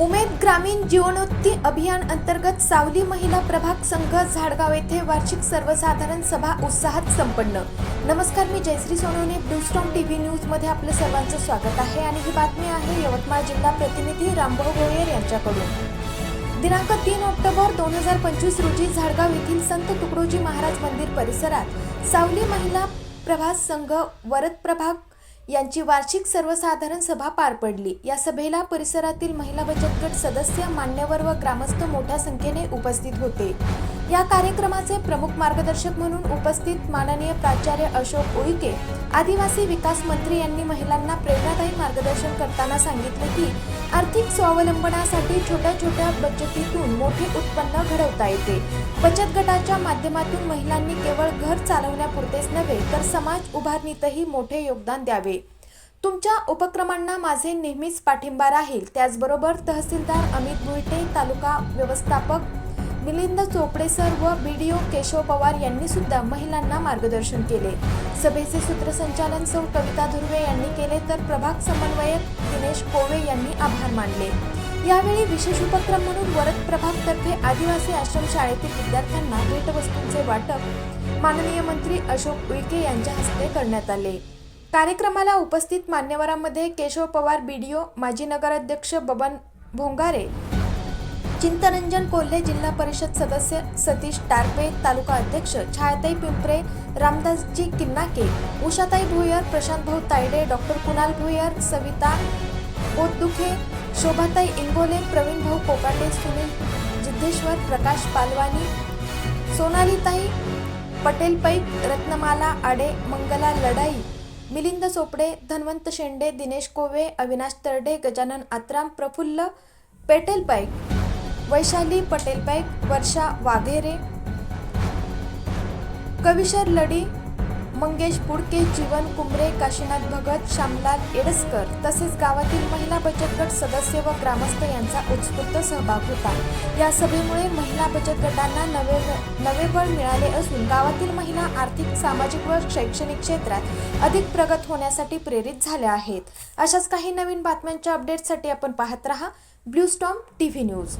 उमेद ग्रामीण जीवनोत्ती अभियान अंतर्गत सावली महिला प्रभाग संघ झाडगाव येथे वार्षिक सर्वसाधारण सभा उत्साहात संपन्न. नमस्कार मी Jayashree Sonawane Blue Storm TV न्यूजमध्ये आपलं सर्वांचं स्वागत आहे आणि ही बातमी आहे यवतमाळ जिल्हा प्रतिनिधी रामभाऊ गोयर यांच्याकडून. दिनांक तीन ऑक्टोबर दोन हजार पंचवीस रोजी झाडगाव येथील संत तुकडोजी महाराज मंदिर परिसरात सावली महिला प्रभास संघ वरद प्रभाग यांची वार्षिक सर्वसाधारण सभा पार पडली. या सभेला परिसरातील महिला बचत गट सदस्य मान्यवर व ग्रामस्थ मोठ्या संख्येने उपस्थित होते. या कार्यक्रमाचे प्रमुख मार्गदर्शक म्हणून उपस्थित माननीय प्राचार्य अशोक उईके आदिवासी विकास मंत्री यांनी महिलांना प्रेरणादायी मार्गदर्शन करताना सांगितले की आर्थिक स्वावलंबनासाठी छोट्या छोट्या बचतीतून मोठे उत्पन्न घडवता येते. बचत गटाच्या माध्यमातून महिलांनी केवळ घर चालवण्यापुरतेच नव्हे तर समाज उभारणीतही मोठे योगदान द्यावे. तुमच्या उपक्रमांना माझे नेहमीच पाठिंबा राहील. त्याचबरोबर तहसीलदार अमित भुईटे तालुका व्यवस्थापक मिलिंद चोपडे सर व B D O Keshav Pawar यांनी सुद्धा महिलांना मार्गदर्शन केले. सभेचे सूत्रसंचालन सौ. कविता धुर्वे यांनी केले तर प्रभाग समन्वयक दिनेश कोवे यांनी आभार मानले. यावेळी विशेष उपक्रम म्हणून वरद प्रभागतर्फे आदिवासी आश्रम शाळेतील विद्यार्थ्यांना भेटवस्तूंचे वाटप माननीय मंत्री अशोक उईके यांच्या हस्ते करण्यात आले. कार्यक्रमाला उपस्थित मान्यवरांमध्ये केशव पवार बीडीओ माजी नगराध्यक्ष बबन भोंगारे चिंतरंजन कोल्हे जिल्हा परिषद सदस्य सतीश टारपे तालुका अध्यक्ष छायाताई पिंपरे रामदासजी किन्नाके उषाताई भुयर प्रशांत भाऊ तायडे डॉक्टर कुणाल भुयर सविता पोटदुखे शोभाताई इंगोले प्रवीण भाऊ कोकाटे सुनील जिद्धेश्वर प्रकाश पालवानी सोनालीताई पटेल पैक रत्नमाला आडे मंगला लढाई मिलिंद चोपडे धन्वंत शेंडे दिनेश कोवे अविनाश तरडे गजानन आत्राम प्रफुल्ल पेटेल पैक वैशाली पटेल वर्षा वाघेरे कविशर लडी मंगेश पुडके जीवन कुंबरे काशीनाथ भगत श्यामलाल एडसकर तसेच गावातील महिला बचत गट सदस्य व ग्रामस्थ यांचा उत्स्फूर्त सहभाग होता. या सभेमुळे महिला बचत गटांना नवे नवे बळ मिळाले असून गावातील महिला आर्थिक सामाजिक व शैक्षणिक क्षेत्रात अधिक प्रगत होण्यासाठी प्रेरित झाल्या आहेत. अशाच काही नवीन बातम्यांच्या अपडेटसाठी आपण पाहत रहा. Blue Storm T V news.